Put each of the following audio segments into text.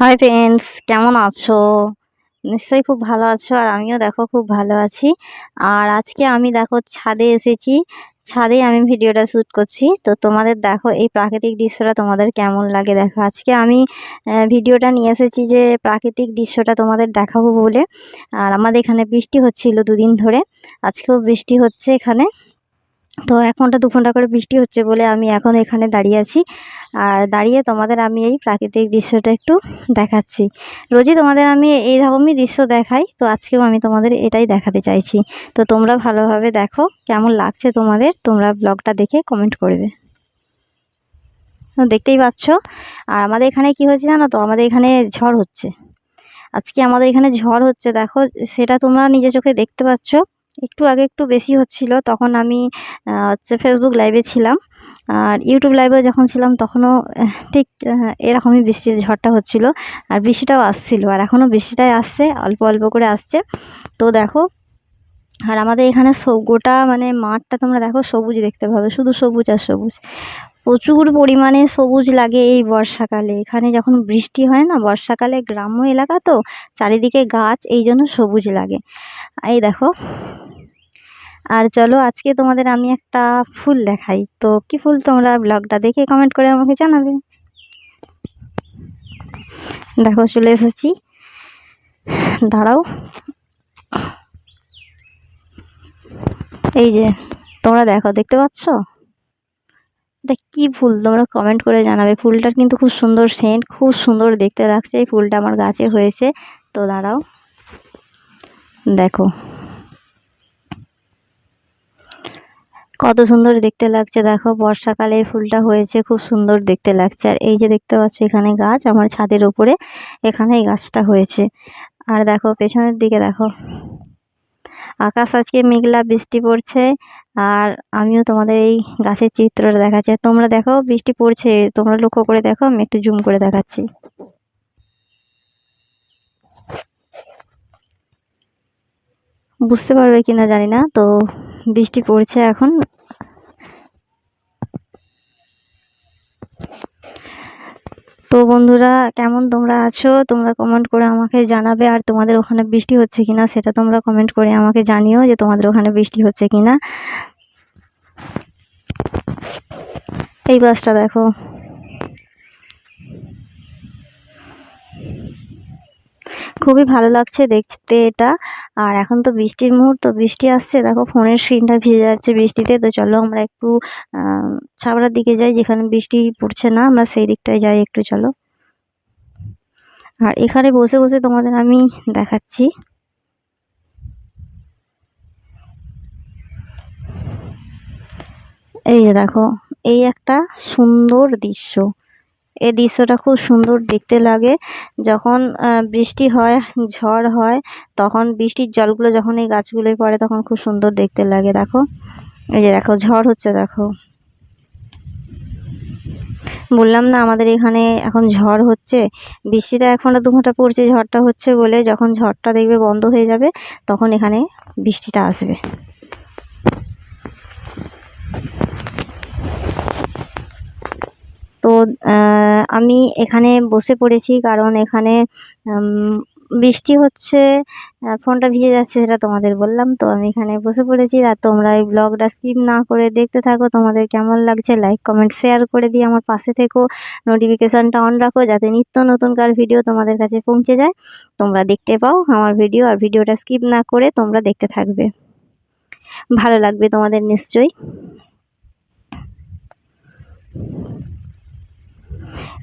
Hi friends কেমন আছো? নিশ্চয়ই খুব ভালো আছো আর আমিও দেখো খুব ভালো আছি। আর আজকে আমি দেখো ছাদে এসেছি। ছাদে আমি ভিডিওটা শ্যুট করছি। তো তোমাদের দেখো এই প্রাকৃতিক দৃশ্যটা তোমাদের কেমন লাগে দেখো। আজকে আমি ভিডিওটা নিয়ে এসেছি যে প্রাকৃতিক দৃশ্যটা তোমাদের দেখাবো বলে। আর আমাদের এখানে বৃষ্টি হচ্ছিল দুদিন ধরে। আজকেও বৃষ্টি হচ্ছে এখানে। তো এক ঘণ্টা, দু ঘণ্টা করে বৃষ্টি হচ্ছে বলে আমি এখন এখানে দাঁড়িয়ে আছি। আর দাঁড়িয়ে তোমাদের আমি এই প্রাকৃতিক দৃশ্যটা একটু দেখাচ্ছি। রোজই তোমাদের আমি এই রকমই দৃশ্য দেখাই, তো আজকেও আমি তোমাদের এটাই দেখাতে চাইছি। তো তোমরা ভালোভাবে দেখো কেমন লাগছে তোমাদের, তোমরা ব্লগটা দেখে কমেন্ট করবে। দেখতেই পাচ্ছ, আর আমাদের এখানে কি হয়েছে জানো তো? আমাদের এখানে ঝড় হচ্ছে। আজকে আমাদের এখানে ঝড় হচ্ছে, দেখো সেটা তোমরা নিজে চোখে দেখতে পাচ্ছ। একটু আগে একটু বেশি হচ্ছিল, তখন আমি হচ্ছে ফেসবুক লাইভে ছিলাম। আর ইউটিউব লাইভে যখন ছিলাম, তখনও ঠিক এরকমই বৃষ্টির ঝড়টা হচ্ছিল। আর বৃষ্টিটাও আসছিল, আর এখনও বৃষ্টিটাই আসছে, অল্প অল্প করে আসছে। তো দেখো, আর আমাদের এখানে গোটা মানে মাঠটা তোমরা দেখো সবুজ দেখতে পাবে, শুধু সবুজ আর সবুজ। প্রচুর পরিমাণে সবুজ লাগে এই বর্ষাকালে। এখানে যখন বৃষ্টি হয় না, বর্ষাকালে গ্রাম্য এলাকা তো, চারিদিকে গাছ, এই জন্য সবুজ লাগে। এই দেখো। আর চলো আজকে তোমাদের আমি একটা ফুল দেখাই। তো কি ফুল তোমরা ব্লগটা দেখে কমেন্ট করে আমাকে জানাবে। দেখো, চলে এসেছি। দাঁড়াও। এই যে, তোমরা দেখো, দেখতে পাচ্ছ? এটা কি ফুল? তোমরা কমেন্ট করে জানাবে। ফুলটার কিন্তু খুব সুন্দর সেন্ট খুব সুন্দর দেখতে লাগছে। এই ফুলটা আমার গাছে হয়েছে। তো দাঁড়াও। দেখো। কত সুন্দর দেখতে লাগছে। দেখো, বর্ষাকালে এই ফুলটা হয়েছে, খুব সুন্দর দেখতে লাগছে। আর এই যে দেখতে পাচ্ছ, এখানে গাছ, আমার ছাদের উপরে এখানে এই গাছটা হয়েছে। আর দেখো, পেছনের দিকে দেখো। আকাশ আজকে মেঘলা, বৃষ্টি পড়ছে। আর আমিও তোমাদের এই গাছের চিত্রটা দেখাচ্ছি। তোমরা দেখো, বৃষ্টি পড়ছে, তোমরা লক্ষ্য করে দেখো, আমি একটু জুম করে দেখাচ্ছি। বুঝতে পারবে কিনা জানি না, তো বৃষ্টি পড়ছে এখন। তো বন্ধুরা, কেমন তোমরা আছো? তোমরা কমেন্ট করে আমাকে জানাবে আর তোমাদের ওখানে বৃষ্টি হচ্ছে কিনা সেটা তোমরা কমেন্ট করে আমাকে জানিও যে তোমাদের ওখানে বৃষ্টি হচ্ছে কিনা। এই বাসটা দেখো। খুবই ভালো লাগছে দেখতে এটা। আর এখন তো বৃষ্টির মুহূর্ত, বৃষ্টি আসছে, দেখো ফোনের স্ক্রিনটা ভিজে যাচ্ছে বৃষ্টিতে। তো চলো আমরা একটু ছাবড়ার দিকে যাই, যেখানে বৃষ্টি পড়ছে না, আমরা সেই দিকটায় যাই একটু, চলো। আর এখানে বসে বসে তোমাদের আমি দেখাচ্ছি। এই যে দেখো, এই একটা সুন্দর দৃশ্য। এই দৃশ্যটা খুব সুন্দর দেখতে লাগে। যখন বৃষ্টি হয়, ঝড় হয়, তখন বৃষ্টির জলগুলো যখন এই গাছগুলোয় পড়ে, তখন খুব সুন্দর দেখতে লাগে, দেখো। এই যে দেখো, ঝড় হচ্ছে, দেখো। বললাম না, আমাদের এখানে এখন ঝড় হচ্ছে। বৃষ্টিটা এক ঘণ্টা দু ঘণ্টা পড়ছে, ঝড়টা হচ্ছে বলে যখন ঝড়টা দেখবে বন্ধ হয়ে যাবে, তখন এখানে বৃষ্টিটা আসবে। তো আমি এখানে বসে পড়েছি কারণ এখানে বৃষ্টি হচ্ছে ফোনটা ভিজে যাচ্ছে সেটা তোমাদের বললাম। তো আমি এখানে বসে পড়েছি আর তোমরা এই ব্লগটা স্কিপ না করে দেখতে থাকো। তোমাদের কেমন লাগছে লাইক, কমেন্ট, শেয়ার করে দিয়ে আমার পাশে থেকো। নোটিফিকেশানটা অন রাখো যাতে নিত্য নতুনকার ভিডিও তোমাদের কাছে পৌঁছে যায়। তোমরা দেখতে পাও আমার ভিডিও আর ভিডিওটা স্কিপ না করে তোমরা দেখতে থাকবে। ভালো লাগবে তোমাদের নিশ্চয়ই।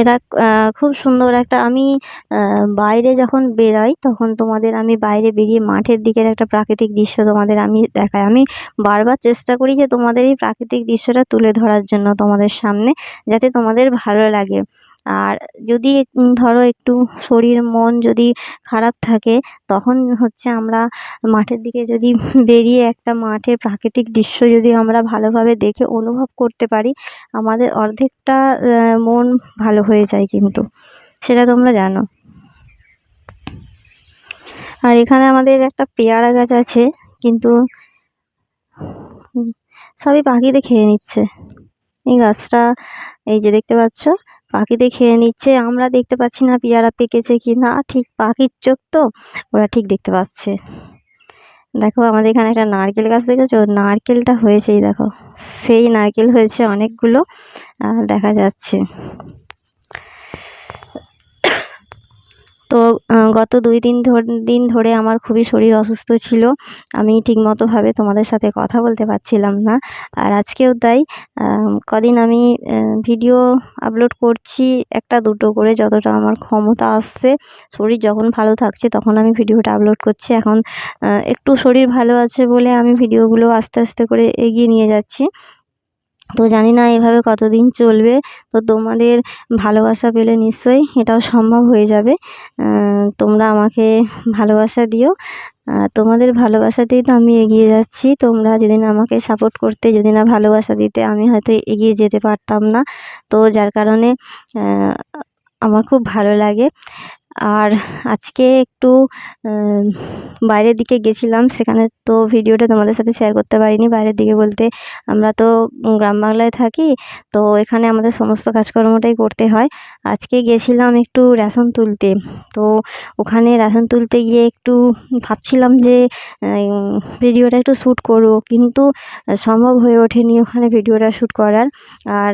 এটা খুব সুন্দর একটা, আমি বাইরে যখন বেরোই তখন তোমাদের আমি বাইরে বেরিয়ে মাঠের দিকের একটা প্রাকৃতিক দৃশ্য তোমাদের আমি দেখাই। আমি বারবার চেষ্টা করি যে তোমাদের এই প্রাকৃতিক দৃশ্যটা তুলে ধরার জন্য তোমাদের সামনে যাতে তোমাদের ভালো লাগে। আর যদি ধরো একটু শরীর, মন যদি খারাপ থাকে, তখন হচ্ছে আমরা মাঠের দিকে যদি বেরিয়ে একটা মাঠের প্রাকৃতিক দৃশ্য যদি আমরা ভালোভাবে দেখে অনুভব করতে পারি, আমাদের অর্ধেকটা মন ভালো হয়ে যায় কিন্তু। সেটা তোমরা জানো। আর এখানে আমাদের একটা পেয়ারা গাছ আছে, কিন্তু সবই পাখিতে খেয়ে নিচ্ছে। এই গাছটা, এই যে দেখতে পাচ্ছ পাখিতে খেয়ে নিচ্ছে। আমরা দেখতে পাচ্ছি না পেয়ারা পেকেছে কি না। ঠিক পাখির চোখ তো ওরা ঠিক দেখতে পাচ্ছে। দেখো, আমাদের এখানে একটা নারকেল গাছ দেখেছ? নারকেলটা হয়েছেই, দেখো। সেই নারকেল হয়েছে অনেকগুলো দেখা যাচ্ছে। তো গত দুই দিন দিন ধরে আমার খুবই শরীর অসুস্থ ছিল। আমি ঠিকমতোভাবে তোমাদের সাথে কথা বলতে পারছিলাম না। আর আজকেও তাই কদিন আমি ভিডিও আপলোড করছি একটা দুটো করে, যতটা আমার ক্ষমতা আসছে, শরীর যখন ভালো থাকছে তখন আমি ভিডিওটা আপলোড করছি। এখন একটু শরীর ভালো আছে বলে আমি ভিডিওগুলো আস্তে আস্তে করে এগিয়ে নিয়ে যাচ্ছি। তো জানি না এভাবে কতদিন চলবে, তো তোমাদের ভালোবাসা পেলে নিশ্চয়ই এটাও সম্ভব হয়ে যাবে। তোমরা আমাকে ভালোবাসা দিও। তোমাদের ভালোবাসাতেই তো আমি এগিয়ে যাচ্ছি। তোমরা যদি না আমাকে সাপোর্ট করতে যদি না ভালোবাসা দিতে, আমি হয়তো এগিয়ে যেতে পারতাম না। তো যার কারণে আমার খুব ভালো লাগে। আর আজকে একটু বাইরের দিকে গেছিলাম। সেখানে তো ভিডিওটা তোমাদের সাথে শেয়ার করতে পারিনি। বাইরের দিকে বলতে আমরা তো গ্রাম বাংলায় থাকি, তো এখানে আমাদের সমস্ত কাজকর্মটাই করতে হয়। আজকে গেছিলাম একটু রেশন তুলতে। তো ওখানে রেশন তুলতে গিয়ে একটু ভাবছিলাম যে ভিডিওটা একটু শ্যুট করব। কিন্তু সম্ভব হয়ে ওঠেনি ওখানে ভিডিওটা শ্যুট করার। আর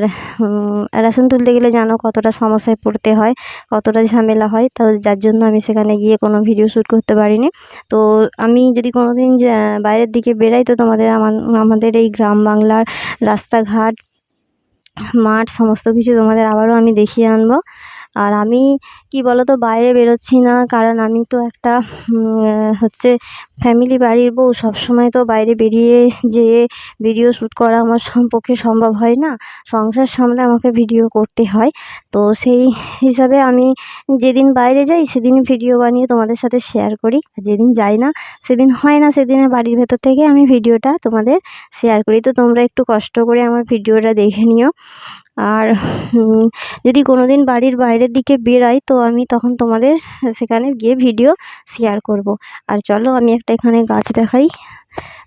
রেশন তুলতে গেলে জানো কতটা সমস্যায় পড়তে হয়, কতটা ঝামেলা হয়। তো যার জন্য আমি সেখানে গিয়ে কোনো ভিডিও শ্যুট করতে পারিনি। তো আমি যদি কোনো দিন বাইরের দিকে বেরাই তো তোমাদের আমাদের এই গ্রাম বাংলার রাস্তাঘাট, মাঠ, সমস্ত কিছু তোমাদের আবারও আমি দেখিয়ে আনব। আর আমি, কি বলো তো বাইরে বেরোচ্ছি না, কারণ আমি তো একটা হচ্ছে ফ্যামিলি বাড়ির বউ, সবসময় তো বাইরে বেরিয়ে যেয়ে ভিডিও শ্যুট করা আমার পক্ষে সম্ভব হয় না। সংসার সামলে আমাকে ভিডিও করতে হয়। তো সেই হিসাবে আমি যেদিন বাইরে যাই, সেদিন ভিডিও বানিয়ে তোমাদের সাথে শেয়ার করি। আর যেদিন যাই না, সেদিন হয় না, সেদিনে বাড়ির ভেতর থেকে আমি ভিডিওটা তোমাদের শেয়ার করি। তো তোমরা একটু কষ্ট করে আমার ভিডিওটা দেখে নিও। আর যদি কোনো দিন বাড়ির বাইরের দিকে বেরাই তো আমি তখন তোমাদের সেখানে গিয়ে ভিডিও শেয়ার করব। আর চলো, আমি একটা এখানে গাছ দেখাই।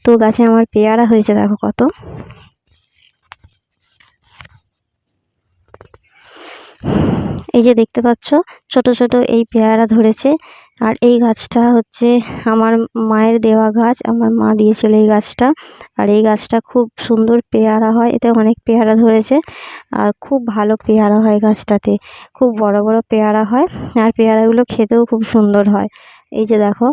তো গাছে আমার পেয়ারা হয়েছে, দেখো কত। এই যে দেখতে পাচ্ছ, ছোট ছোট এই পেয়ারা ধরেছে। আর এই গাছটা হচ্ছে আমার মায়ের দেওয়া গাছ, আমার মা দিয়েছিল এই গাছটা। আর এই গাছটা খুব সুন্দর পেয়ারা হয়, এতে অনেক পেয়ারা ধরেছে। আর খুব ভালো পেয়ারা হয় গাছটাতে, খুব বড় বড় পেয়ারা হয়। আর পেয়ারাগুলো খেতেও খুব সুন্দর হয়। এই যে দেখো,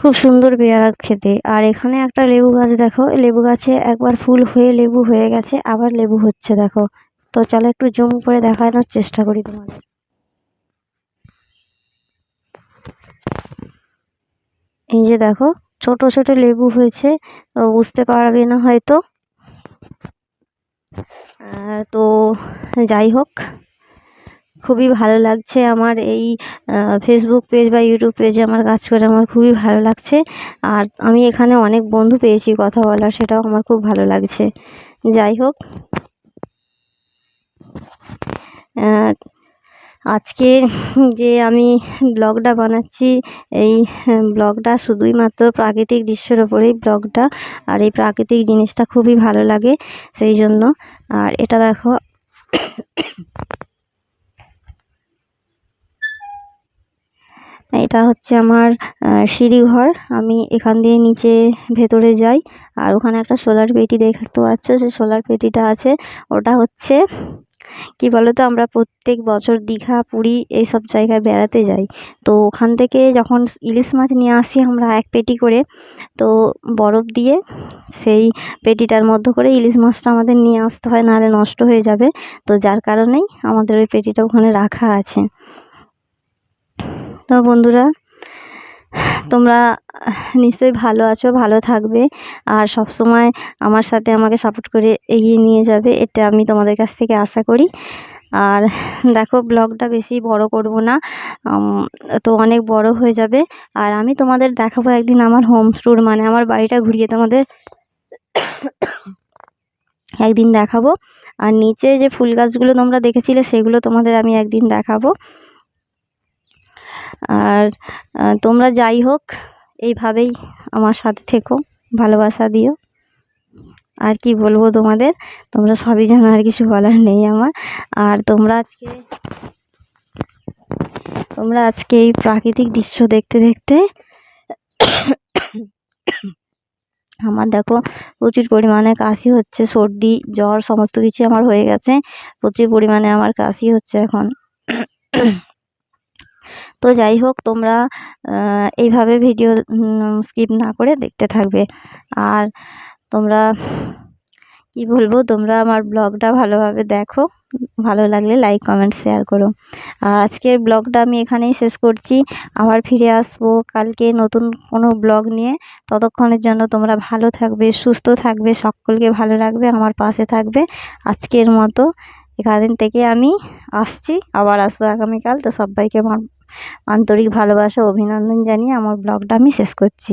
খুব সুন্দর পেয়ারা খেতে। আর এখানে একটা লেবু গাছ দেখো লেবু গাছে একবার ফুল হয়ে লেবু হয়ে গেছে, আবার লেবু হচ্ছে, দেখো। তো চলো একটু জুম করে দেখানোর চেষ্টা করি তোমাদের। যে দেখো, ছোট ছোট লেবু হয়েছে বুঝতে পারবে না হয়তো। তো যাই হোক, খুবই ভালো লাগছে আমার এই ফেসবুক পেজ বা ইউটিউব পেজে আমার কাজ করে, আমার খুবই ভালো লাগছে। আর আমি এখানে অনেক বন্ধু পেয়েছি কথা বলার, সেটাও আমার খুব ভালো লাগছে। যাই হোক আজকে যে আমি ব্লগটা বানাচ্ছি, এই ব্লগটা শুধুই মাত্র প্রাকৃতিক দৃশ্যের ওপরেই ব্লগটা। আর এই প্রাকৃতিক জিনিসটা খুবই ভালো লাগে সেই জন্য। আর এটা দেখো। এটা হচ্ছে আমার সিঁড়িঘর। আমি এখান দিয়ে নিচে ভেতরে যাই। আর ওখানে একটা সোলার পেটি দেখতে পাচ্ছ, সে সোলার পেটিটা আছে। ওটা হচ্ছে কি বলো তো আমরা প্রত্যেক বছর দীঘা, পুরী এইসব জায়গায় বেড়াতে যাই। তো ওখান থেকে যখন ইলিশ মাছ নিয়ে আসি আমরা এক পেটি করে, তো বরফ দিয়ে সেই পেটিটার মধ্যে করে ইলিশ মাছটা আমাদের নিয়ে আসতে হয়, নাহলে নষ্ট হয়ে যাবে। তো যার কারণেই আমাদের ওই পেটিটা ওখানে রাখা আছে। তো বন্ধুরা তোমরা নিশ্চয়ই ভালো আছো, ভালো থাকবে। আর সব সময় আমার সাথে আমাকে সাপোর্ট করে এগিয়ে নিয়ে যাবে, এটা আমি তোমাদের কাছ থেকে আশা করি। আর দেখো ব্লগটা বেশি বড় করব না। তো অনেক বড় হয়ে যাবে। আর আমি তোমাদের দেখাবো একদিন আমার হোম স্টোর মানে আমার বাড়িটা ঘুরিয়ে তোমাদের একদিন দেখাবো। আর নিচে যে ফুল গাছগুলো তোমরা দেখেছিলে, সেগুলো তোমাদের আমি একদিন দেখাবো। আর তোমরা যাই হোক, এইভাবেই আমার সাথে থেকো, ভালোবাসা দিও। আর কি বলব তোমাদের? তোমরা সবই জানো, আর কিছু বলার নেই আমার। আর তোমরা আজকে তোমরা আজকে এই প্রাকৃতিক দৃশ্য দেখতে দেখতে, আমার দেখো, প্রচুর পরিমাণে কাশি হচ্ছে, সর্দি, জ্বর, সমস্ত কিছু আমার হয়ে গেছে। প্রচুর পরিমাণে আমার কাশি হচ্ছে এখন। তো যাই হোক, তোমরা এইভাবে ভিডিও স্কিপ না করে দেখতে থাকবে। আর তোমরা, কি বলব, তোমরা আমার ব্লগটা ভালোভাবে দেখো। ভালো লাগলে লাইক কমেন্ট শেয়ার করো। আর আজকের ব্লগটা আমি এখানেই শেষ করছি। আবার ফিরে আসব কালকে নতুন কোনো ব্লগ নিয়ে। ততক্ষণের জন্য তোমরা ভালো থাকবে, সুস্থ থাকবে, সকলকে ভালো রাখবে, আমার পাশে থাকবে। আজকের মতো এখান থেকে আমি আসছি। আবার আসব আগামীকাল। তো সবাইকে আমার আন্তরিক ভালোবাসা অভিনন্দন জানিয়ে আমার ব্লগটা আমি শেষ করছি।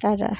টাটা।